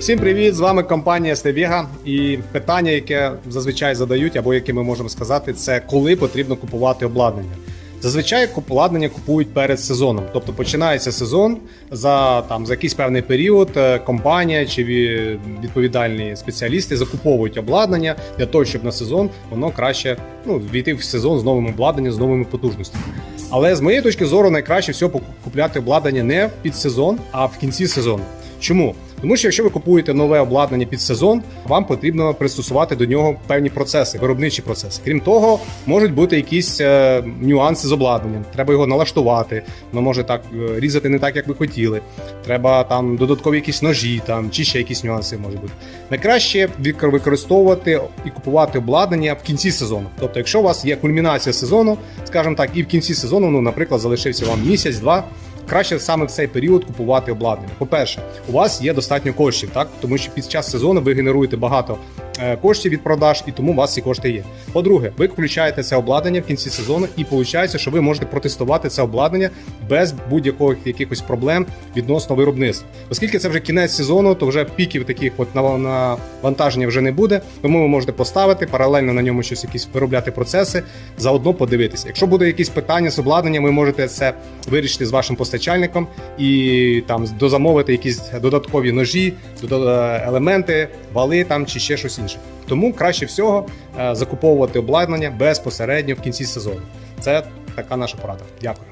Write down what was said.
Всім привіт! З вами компанія Стевіга. І питання, яке зазвичай задають, або яке ми можемо сказати, це коли потрібно купувати обладнання. Зазвичай обладнання купують перед сезоном, тобто починається сезон за там за якийсь певний період. е, Компанія чи відповідальні спеціалісти закуповують обладнання для того, щоб на сезон воно краще ну, війти в сезон з новим обладнанням, з новими потужностями. Але з моєї точки зору найкраще всього купляти обладнання не під сезон, а в кінці сезону. Чому? Тому що якщо ви купуєте нове обладнання під сезон, вам потрібно пристосувати до нього певні процеси, виробничі процеси. Крім того, можуть бути якісь е, нюанси з обладнанням. Треба його налаштувати, воно може так е, різати не так, як ви хотіли. Треба там додаткові якісь ножі, там чи ще якісь нюанси можуть бути. Найкраще використовувати і купувати обладнання в кінці сезону. Тобто, якщо у вас є кульмінація сезону, скажімо так, і в кінці сезону, ну, наприклад, залишився вам місяць-два. Краще саме в цей період купувати обладнання. По-перше, у вас є достатньо коштів, так тому що під час сезону ви генеруєте багато коштів від продаж, і тому у вас ці кошти є. По-друге, ви включаєте це обладнання в кінці сезону, і виходить, що ви можете протестувати це обладнання без будь-яких якихось проблем відносно виробництва. Оскільки це вже кінець сезону, то вже піків таких от на навантаження вже не буде. Тому ви можете поставити паралельно на ньому щось якісь виробляти процеси, заодно подивитися. Якщо буде якісь питання з обладнанням, ви можете це вирішити з вашим постачальником і там дозамовити якісь додаткові ножі, елементи, вали там чи ще щось інше. Тому краще всього е, закуповувати обладнання безпосередньо в кінці сезону. Це така наша порада. Дякую.